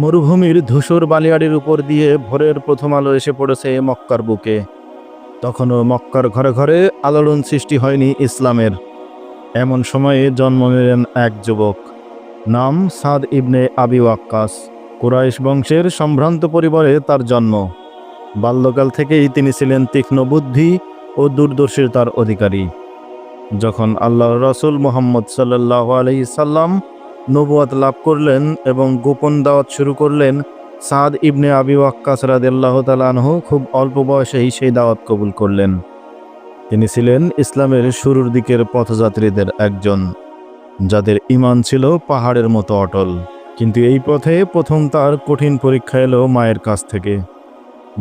মরুভূমির ধূসর বালিয়াড়ির উপর দিয়ে ভোরের প্রথম আলো এসে পড়েছে মক্কার বুকে। তখনও মক্কার ঘরে ঘরে আলোড়ন সৃষ্টি হয়নি ইসলামের। এমন সময়ে জন্ম নিলেন এক যুবক। নাম সাদ ইবনে আবি ওয়াক্কাস। কুরাইশ বংশের সম্ভ্রান্ত পরিবারে তার জন্ম। বাল্যকাল থেকেই তিনি ছিলেন তীক্ষ্ণ বুদ্ধি ও দূরদর্শিতার অধিকারী। যখন আল্লাহ রসুল মোহাম্মদ সাল্লাহ আলহি সাল্লাম নবুয়াত লাভ করলেন এবং গোপন দাওয়াত শুরু করলেন সাদ ইবনে আবি ওয়াক্কাস রাদিয়াল্লাহু তাআলা আনহু। খুব অল্প বয়সেই সেই দাওয়াত কবুল করলেন। তিনি ছিলেন ইসলামের শুরুর দিকের পথযাত্রীদের একজন, যাদের ইমান ছিল পাহাড়ের মতো অটল। কিন্তু এই পথে প্রথম তার কঠিন পরীক্ষা এলো মায়ের কাছ থেকে।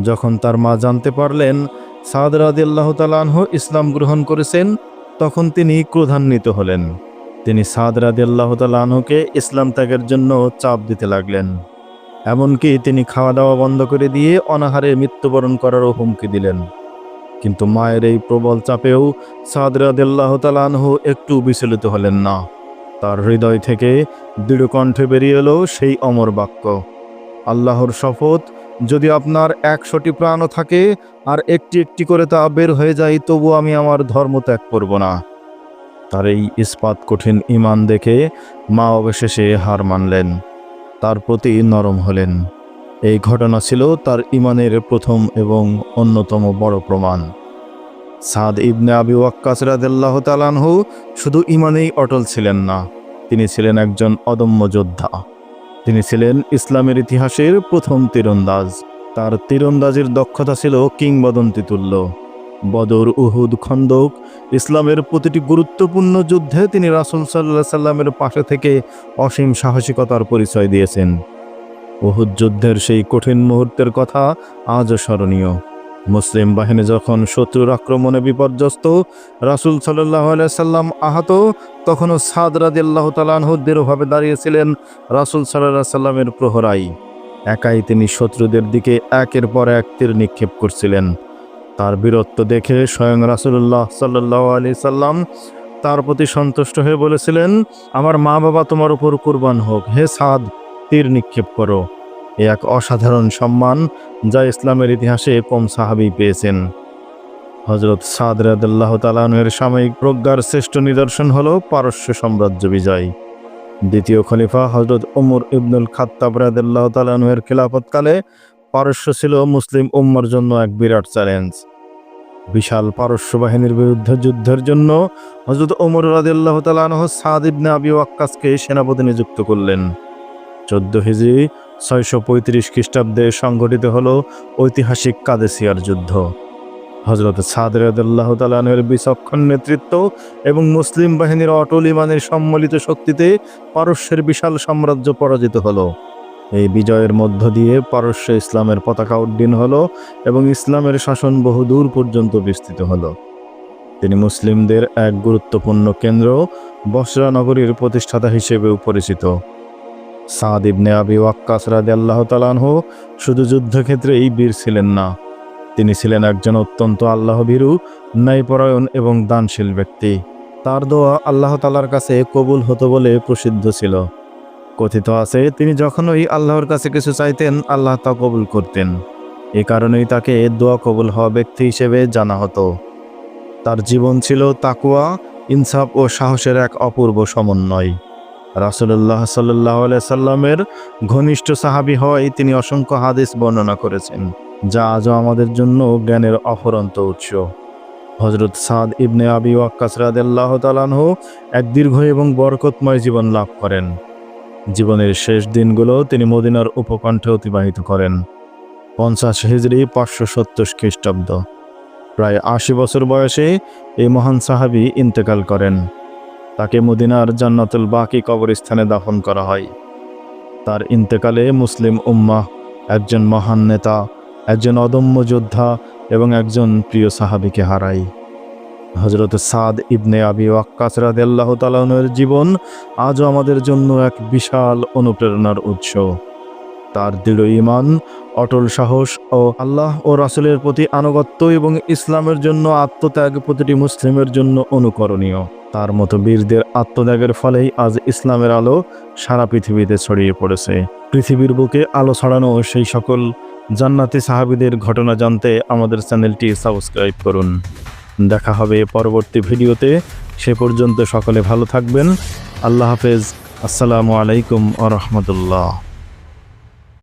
যখন তার মা জানতে পারলেন সাদ রাদিয়াল্লাহ তালানহ ইসলাম গ্রহণ করেছেন, তখন তিনি ক্রোধান্বিত হলেন। তিনি সাদ রাদিয়াল্লাহ তালানহকে ইসলাম ত্যাগের জন্য চাপ দিতে লাগলেন। এমনকি তিনি খাওয়া দাওয়া বন্ধ করে দিয়ে অনাহারে মৃত্যুবরণ করারও হুমকি দিলেন। কিন্তু মায়ের এই প্রবল চাপেও সাদ রাদিয়াল্লাহ একটু বিচলিত হলেন না। তার হৃদয় থেকে দৃঢ় কণ্ঠে বেরিয়ে এলো সেই অমর বাক্য, আল্লাহর শপথ, যদি আপনার একশোটি প্রাণও থাকে আর একটি একটি করে তা বের হয়ে যায়, তবু আমি আমার ধর্ম ত্যাগ করব না। তার এই ইস্পাত কঠিন ইমান দেখে মা অবশেষে হার মানলেন, তার প্রতি নরম হলেন। এই ঘটনা ছিল তার ইমানের প্রথম এবং অন্যতম বড় প্রমাণ। সাদ ইবনে আবি ওয়াক্কাস রাদিয়াল্লাহু তাআলাহু শুধু ইমানেই অটল ছিলেন না, তিনি ছিলেন একজন অদম্য যোদ্ধা। তিনি ছিলেন ইসলামের ইতিহাসের প্রথম তীরন্দাজ। তার তীরন্দাজের দক্ষতা ছিল কিংবদন্তিতুল্য। বদর উহুদ খন্দক ইসলামের প্রতিটি গুরুত্বপূর্ণ যুদ্ধে তিনি রাসুল সাল্লাহ সাল্লামের পাশে থেকে অসীম সাহসিকতার পরিচয় দিয়েছেন। উহুদ যুদ্ধের সেই কঠিন মুহূর্তের কথা আজও স্মরণীয়। মুসলিম বাহিনী যখন শত্রুর আক্রমণে বিপর্যস্ত, রাসুল সাল্লাহ সাল্লাম আহত, তখনও সাদ রাদিল্লাহ তালানহ দৃঢ়ভাবে দাঁড়িয়েছিলেন রাসুল সাল্লাহ সাল্লামের প্রহরাই একাই তিনি শত্রুদের দিকে একের পর এক তীর নিক্ষেপ করছিলেন। তার বীরত্ব দেখে স্বয়ং রাসুল্লাহ সাল্লাহ আলি সাল্লাম তার প্রতি সন্তুষ্ট হয়ে বলেছিলেন, আমার মা বাবা তোমার উপর কুরবান হোক। হে সাদ, তীর নিক্ষেপ করো। এ এক অসাধারণ সম্মান যা ইসলামের ইতিহাসে কম সাহাবি পেয়েছেন। হজরত সাদ রাদাল্লাহ তালানের সাময়িক প্রজ্ঞার শ্রেষ্ঠ নিদর্শন হল পারস্য সাম্রাজ্য বিজয়। দ্বিতীয় খলিফা হজরত ওমর ইবনুল খাত্তাব রাদাল্লাহ তালানুয়ের খিলাফতকালে পারস্য ছিল মুসলিম উম্মার জন্য এক বিরাট চ্যালেঞ্জ। বিশাল পারস্য বাহিনীর বিরুদ্ধে যুদ্ধের জন্য হজরত ওমর রাদিল্লাহ তালানহ সাদ ইবনে আবি ওয়াক্কাসকে সেনাপতি নিযুক্ত করলেন। চোদ্দ হিজি ছয়শো পঁয়ত্রিশ খ্রিস্টাব্দে সংঘটিত হল ঐতিহাসিক কাদেসিয়ার যুদ্ধ। হজরত সাদ রাদিল্লাহ তালানের বিচক্ষণ নেতৃত্ব এবং মুসলিম বাহিনীর অটল ইমানের সম্মিলিত শক্তিতে পারস্যের বিশাল সাম্রাজ্য পরাজিত হলো। এই বিজয়ের মধ্য দিয়ে পারস্য ইসলামের পতাকা উড্ডীন হলো এবং ইসলামের শাসন বহুদূর পর্যন্ত বিস্তৃত হলো। তিনি মুসলিমদের এক গুরুত্বপূর্ণ কেন্দ্র বসরা নগরীর প্রতিষ্ঠাতা হিসেবেও পরিচিত। সাদ ইবনে আবি ওয়াক্কাস রাদিয়াল্লাহু তাআলাহু শুধু যুদ্ধক্ষেত্রেই বীর ছিলেন না, তিনি ছিলেন একজন অত্যন্ত আল্লাহভীরু, ন্যায়পরায়ণ এবং দানশীল ব্যক্তি। তার দোয়া আল্লাহ তালার কাছে কবুল হতো বলে প্রসিদ্ধ ছিল। কথিত আছে, তিনি যখনই আল্লাহর কাছে কিছু চাইতেন, আল্লাহ তা কবুল করতেন। এ কারণেই তাকে দোয়া কবুল হওয়া ব্যক্তি হিসেবে জানা হতো। তার জীবন ছিল তাকুয়া ইনসাফ ও সাহসের এক অপূর্ব সমন্বয়। রাসুল্লাহ সাল্লাহ সাল্লামের ঘনিষ্ঠ সাহাবি হওয়ায় তিনি অসংখ্য হাদিস বর্ণনা করেছেন, যা আজও আমাদের জন্য জ্ঞানের অফরন্ত উৎস। হজরত সাদ ইবনে আবি ওয়াক্কাস রাদিয়াল্লাহু তাআলাহু এক দীর্ঘ এবং বরকতময় জীবন লাভ করেন। জীবনের শেষ দিনগুলো তিনি মদিনার উপকণ্ঠে অতিবাহিত করেন। পঞ্চাশ হিজড়ি পাঁচশো সত্তর খ্রিস্টাব্দ। প্রায় আশি বছর বয়সে এই মহান সাহাবি ইন্তেকাল করেন। তাকে মদিনার জান্নাতুল বাকি কবরস্থানে দাফন করা হয়। তার ইন্তেকালে মুসলিম উম্মাহ একজন মহান নেতা, একজন অদম্য যোদ্ধা এবং একজন প্রিয় সাহাবিকে হারায়। হজরত সাদ ইবনে আবি ওয়াক্কাস রাদিয়াল্লাহু তাআলার জীবন আজও আমাদের জন্য এক বিশাল অনুপ্রেরণার উৎস। তার দৃঢ় ইমান অটল সাহস ও আল্লাহ ও রাসুলের প্রতি আনুগত্য এবং ইসলামের জন্য আত্মত্যাগ প্রতিটি মুসলিমের জন্য অনুকরণীয়। তার মতো বীরদের আত্মত্যাগের ফলেই আজ ইসলামের আলো সারা পৃথিবীতে ছড়িয়ে পড়েছে। পৃথিবীর বুকে আলো ছড়ানো সেই সকল জান্নাতি সাহাবিদের ঘটনা জানতে আমাদের চ্যানেলটি সাবস্ক্রাইব করুন। দেখা হবে পরবর্তী ভিডিওতে। সে পর্যন্ত সকলে ভালো থাকবেন। আল্লাহ হাফেজ। আসসালামু আলাইকুম আ রহমতুল্লাহ।